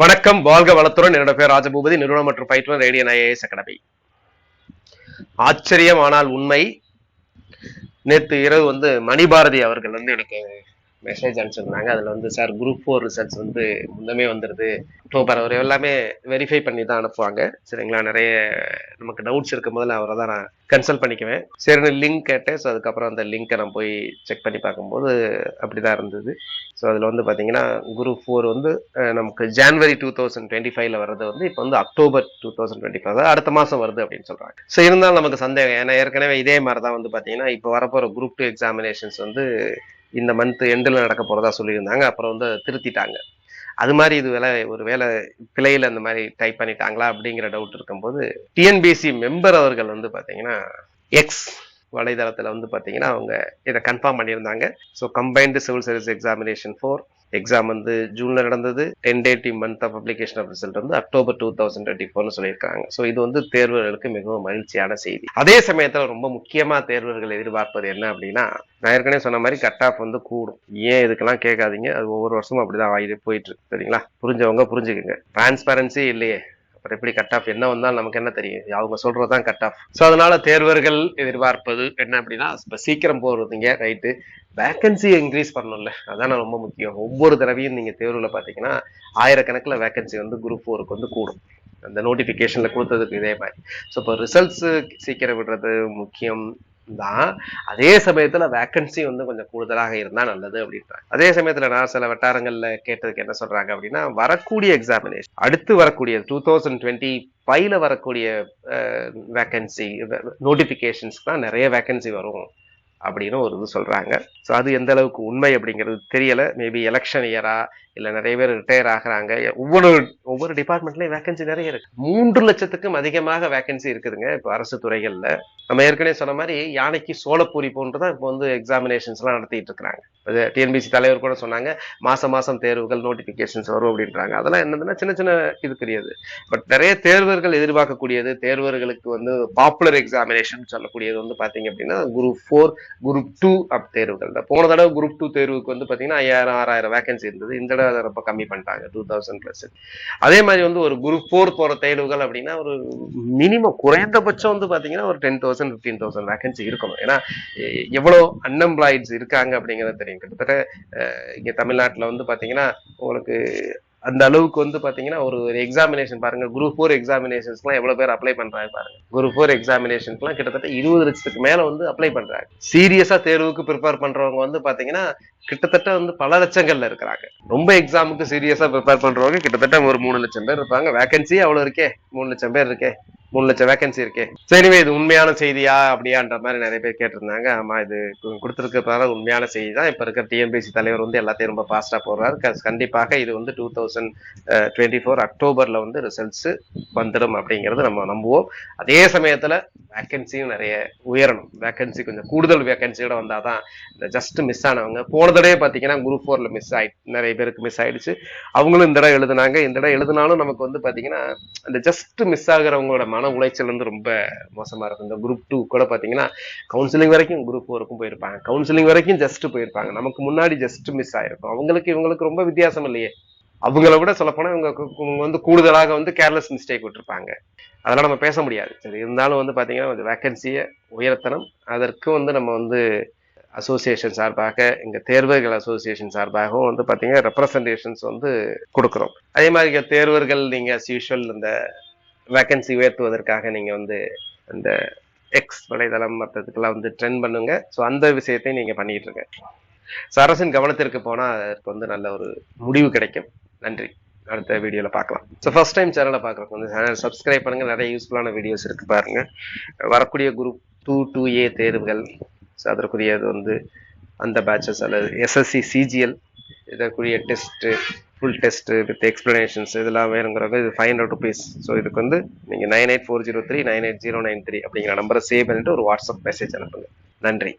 வணக்கம் வாழ்க வளத்துடன். என்னோட பேர் ராஜபூபதி. நிறுவனம் மற்றும் பயிற்றுனர் ரேடியன் ஐஏஎஸ் அகாடமி ஆச்சரியம் ஆனால் உண்மை. நேற்று இரவு வந்து மணிபாரதி அவர்கள் வந்து எனக்கு மெசேஜ் அனுப்பிச்சிருந்தாங்க. அதில் வந்து சார் குரூப் ஃபோர் ரிசல்ட்ஸ் வந்து முன்னமே வந்துடுது அக்டோபர் அவர் எல்லாமே வெரிஃபை பண்ணி தான் அனுப்புவாங்க. சரிங்களா? நிறைய நமக்கு டவுட்ஸ் இருக்கும் போதில் அவரை தான் நான் கன்சல்ட் பண்ணிக்குவேன். சரின்னு லிங்க் கேட்டேன். ஸோ அதுக்கப்புறம் அந்த லிங்க்கை நான் போய் செக் பண்ணி பார்க்கும்போது அப்படி தான் இருந்தது. ஸோ அதில் வந்து பார்த்தீங்கன்னா குரூப் ஃபோர் வந்து நமக்கு ஜான்வரி டூ தௌசண்ட் டுவெண்ட்டி ஃபைவ்ல வர்றது வந்து இப்போ வந்து October two thousand twenty five அடுத்த மாதம் வருது அப்படின்னு சொல்கிறாங்க ஸோ இருந்தாலும் நமக்கு சந்தேகம். ஏன்னா ஏற்கனவே இதே மாதிரி தான் வந்து பார்த்தீங்கன்னா இப்போ வரப்போகிற குரூப் டூ எக்ஸாமினேஷன்ஸ் வந்து இந்த மந்த் எண்டில் நடக்க போகிறதா சொல்லியிருந்தாங்க. அப்புறம் வந்து திருத்திட்டாங்க. அது மாதிரி இது வேலை ஒரு வேலை பிழையில் அந்த மாதிரி டைப் பண்ணிட்டாங்களா அப்படிங்கிற டவுட் இருக்கும்போது டிஎன்பிஎஸ்சி மெம்பர் அவர்கள் வந்து பார்த்தீங்கன்னா எக்ஸ் வலைதளத்தில் வந்து பார்த்தீங்கன்னா அவங்க இதை கன்ஃபார்ம் பண்ணியிருந்தாங்க. So combined civil service examination four exam வந்து ஜூன்ல நடந்தது. Tentative month of application of result வந்து அக்டோபர் டூ தௌசண்ட் டுவெண்ட்டி ஃபோர்னு சொல்லியிருக்காங்க. ஸோ இது வந்து தேர்வர்களுக்கு மிகவும் மகிழ்ச்சியான செய்தி. அதே சமயத்தில் ரொம்ப முக்கியமாக தேர்வர்கள் எதிர்பார்ப்பது என்ன அப்படின்னா நான் ஏற்கனவே சொன்ன மாதிரி கட் ஆஃப் வந்து கூடும். ஏன் இதுக்கெல்லாம் கேட்காதீங்க? அது ஒவ்வொரு வருஷமும் அப்படிதான் ஆகிட்டு போயிட்டு இருக்கு. சரிங்களா? புரிஞ்சவங்க புரிஞ்சுக்கங்க. டிரான்ஸ்பரன்சி இல்லையே. அப்புறம் எப்படி கட் ஆஃப் என்ன வந்தாலும் நமக்கு என்ன தெரியும்? அவங்க சொல்றதுதான் கட் ஆஃப் ஸோ அதனால தேர்வர்கள் எதிர்பார்ப்பது என்ன அப்படின்னா இப்போ சீக்கிரம் போறதுங்க ரைட்டு வேக்கன்சி இன்க்ரீஸ் பண்ணணும்ல. அதான் ரொம்ப முக்கியம். ஒவ்வொரு தடவையும் நீங்க தேர்வுல பாத்தீங்கன்னா ஆயிரக்கணக்கில் வேக்கன்சி வந்து குரூப் ஃபோருக்கு வந்து கூடும். அந்த நோட்டிஃபிகேஷனில் கொடுத்ததுக்கு இதே மாதிரி. ஸோ இப்போ ரிசல்ட்ஸ் சீக்கிரம் விடுறது முக்கியம். தான். அதே சமயத்துல வேகன்சி வந்து கொஞ்சம் கூடுதலாக இருந்தா நல்லது அப்படின்றாங்க. அதே சமயத்துல நான் சில வட்டாரங்கள்ல கேட்டதுக்கு என்ன சொல்றாங்க அப்படின்னா வரக்கூடிய எக்ஸாமினேஷன் அடுத்து வரக்கூடிய டூ தௌசண்ட் டுவெண்ட்டி ஃபைவ்ல வரக்கூடிய வேகன்சி நோட்டிபிகேஷன்ஸ்க்கு தான் நிறைய வேகன்சி வரும். அப்படின்னு ஒரு இது சொல்கிறாங்க ஸோ அது எந்த அளவுக்கு உண்மை அப்படிங்கிறது தெரியல. மேபி எலெக்ஷன் இயரா இல்லை நிறைய பேர் ரிட்டையர் ஆகிறாங்க. ஒவ்வொரு ஒவ்வொரு டிபார்ட்மெண்ட்லேயும் வேகன்சி நிறைய இருக்கு. மூன்று லட்சத்துக்கும் அதிகமாக வேகன்சி இருக்குதுங்க இப்போ அரசு துறைகளில். நம்ம ஏற்கனவே சொன்ன மாதிரி யானைக்கு சோளப்பூரி போன்றதான் இப்போ வந்து எக்ஸாமினேஷன்ஸ்லாம் நடத்திட்டு இருக்கிறாங்க. டிஎன்பிசி தலைவர் கூட சொன்னாங்க மாசம் மாசம் தேர்வுகள் நோட்டிபிகேஷன்ஸ் வரும் அப்படின்றாங்க. அதெல்லாம் என்னதுன்னா சின்ன சின்ன இது கிடையாது பட் நிறைய தேர்வர்கள் எதிர்பார்க்கக்கூடியது தேர்வர்களுக்கு வந்து பாப்புலர் எக்ஸாமினேஷன் சொல்லக்கூடியது வந்து பார்த்தீங்க அப்படின்னா group four group two up தேர்வுகள். போன தடவை குரூப் டூ தேர்வுக்கு வந்து பார்த்தீங்கன்னா ஐயாயிரம் ஆறாயிரம் வேகன்சி இருந்தது. இந்த தடவை அதை ரொம்ப கம்மி பண்ணிட்டாங்க டூ தௌசண்ட் ப்ளஸ் அதே மாதிரி வந்து ஒரு குரூப் ஃபோர் போற தேர்வுகள் அப்படின்னா ஒரு மினிமம் குறைந்தபட்சம் வந்து பார்த்தீங்கன்னா ஒரு ten thousand fifteen thousand vacancy இருக்கணும். ஏன்னா எவ்வளோ அன்எம்ப்ளாய்ட்ஸ் இருக்காங்க அப்படிங்கிறது தெரியும். கிட்டத்தட்ட இங்கே தமிழ்நாட்டில் வந்து பார்த்தீங்கன்னா உங்களுக்கு அந்த அளவுக்கு வந்து பாத்தீங்கன்னா ஒரு ஒரு எக்ஸாமினேஷன் பாருங்க குரூப் ஃபோர் எக்ஸாமினேஷன்ஸ்லாம் எவ்வளவு பேர் அப்ளை பண்றாங்க பாருங்க. குரூப் ஃபோர் எக்ஸாமினேஷன்ஸ்லாம் கிட்டத்தட்ட இருபது லட்சத்துக்கு மேல வந்து அப்ளை பண்றாங்க. சீரியஸா தேர்வுக்கு ப்ரிப்பேர் பண்றவங்க வந்து பாத்தீங்கன்னா கிட்டத்தட்ட வந்து பல லட்சங்கள்ல இருக்கிறாங்க. ரொம்ப எக்ஸாமுக்கு சீரியஸா ப்ரிப்பேர் பண்றவங்க கிட்டத்தட்ட ஒரு மூணு லட்சம் பேர் இருப்பாங்க. வேகன்சி அவ்வளவு இருக்கே. மூணு லட்சம் பேர் இருக்கே. மூணு லட்சம் வேகன்சி இருக்கே. சரிவே இது உண்மையான செய்தியா அப்படியான்ற மாதிரி நிறைய பேர் கேட்டிருந்தாங்க. ஆமா இது கு- உண்மையான செய்தி தான் இப்ப இருக்கிற டிஎன்பிசி தலைவர் வந்து எல்லாத்தையும் ரொம்ப ஃபாஸ்டா போடுறாரு. க- கண்டிப்பாக இது வந்து டூ தௌசண்ட் டுவெண்ட்டி ஃபோர் அக்டோபர்ல வந்து ரிசல்ட்ஸ் வந்துடும் அப்படிங்கிறது நம்ம நம்புவோம். அதே சமயத்துல வேகன்சியும் நிறைய உயரணும். வேகன்சி கொஞ்சம் கூடுதல் வேகன்சியோட வந்தாதான் இந்த ஜஸ்ட் மிஸ் ஆனவங்க போன தடவை பாத்தீங்கன்னா குரூப் ஃபோர்ல மிஸ் ஆயிடுச்சு நிறைய பேருக்கு மிஸ் ஆயிடுச்சு. அவங்களும் இந்த தடவை எழுதுனாங்க. இந்த தடவை எழுதினாலும் நமக்கு வந்து பாத்தீங்கன்னா அந்த ஜஸ்ட் மிஸ் ஆகுறவங்களோட மன உளைச்சல் வந்து ரொம்ப மோசமா இருக்கும். இந்த குரூப் டூ கூட பாத்தீங்கன்னா கவுன்சிலிங் வரைக்கும் குரூப் ஒர்க்கும் போயிருப்பாங்க. கவுன்சிலிங் வரைக்கும் ஜஸ்ட் போயிருப்பாங்க. நமக்கு முன்னாடி ஜஸ்ட் மிஸ் ஆயிருக்கும். அவங்களுக்கு இவங்களுக்கு ரொம்ப வித்தியாசம் இல்லையே. அவங்கள விட சொல்லப்போனால் இவங்க இவங்க வந்து கூடுதலாக வந்து கேர்லெஸ் மிஸ்டேக் விட்டுருப்பாங்க. அதெல்லாம் நம்ம பேச முடியாது. சரி இருந்தாலும் வந்து பாத்தீங்கன்னா கொஞ்சம் வேகன்சியை உயர்த்தணும். அதற்கு வந்து நம்ம வந்து அசோசியேஷன் சார்பாக எங்க தேர்வர்கள் அசோசியேஷன் சார்பாகவும் வந்து பாத்தீங்கன்னா ரெப்ரசன்டேஷன்ஸ் வந்து கொடுக்குறோம். அதே மாதிரி தேர்வர்கள் நீங்க யூஷுவல் இந்த வேகன்சி உயர்த்துவதற்காக நீங்கள் வந்து அந்த எக்ஸ் வலைதளம் மற்றதுக்கெல்லாம் வந்து ட்ரெண்ட் பண்ணுங்க. ஸோ அந்த விஷயத்தையும் நீங்கள் பண்ணிகிட்டு இருங்க ஸோ அரசின் கவனத்திற்கு போனால் அதற்கு வந்து நல்ல ஒரு முடிவு கிடைக்கும். நன்றி. அடுத்த வீடியோவில் பார்க்கலாம். ஸோ ஃபஸ்ட் டைம் சேனலை பார்க்குறவங்க வந்து சேனல் சப்ஸ்கிரைப் பண்ணுங்கள் நிறைய யூஸ்ஃபுல்லான வீடியோஸ் இருக்குது பாருங்கள் வரக்கூடிய குரூப் டூ டூ ஏ தேர்வுகள் ஸோ அதற்குரியது வந்து அந்த பேட்சஸ் அல்லது எஸ்எஸ்சி சிஜிஎல் இதற்குரிய test full test with explanations இதெல்லாம் வேணுங்கிறவங்க இது ஃபைவ் ஹண்ட்ரட் ருபீஸ் ஸோ இதுக்கு வந்து நீங்கள் nine eight four zero three nine eight zero nine three அப்படிங்கிற நம்பரை சேவ் பண்ணிட்டு ஒரு வாட்ஸ்அப் மெசேஜ் அனுப்புங்க. நன்றி.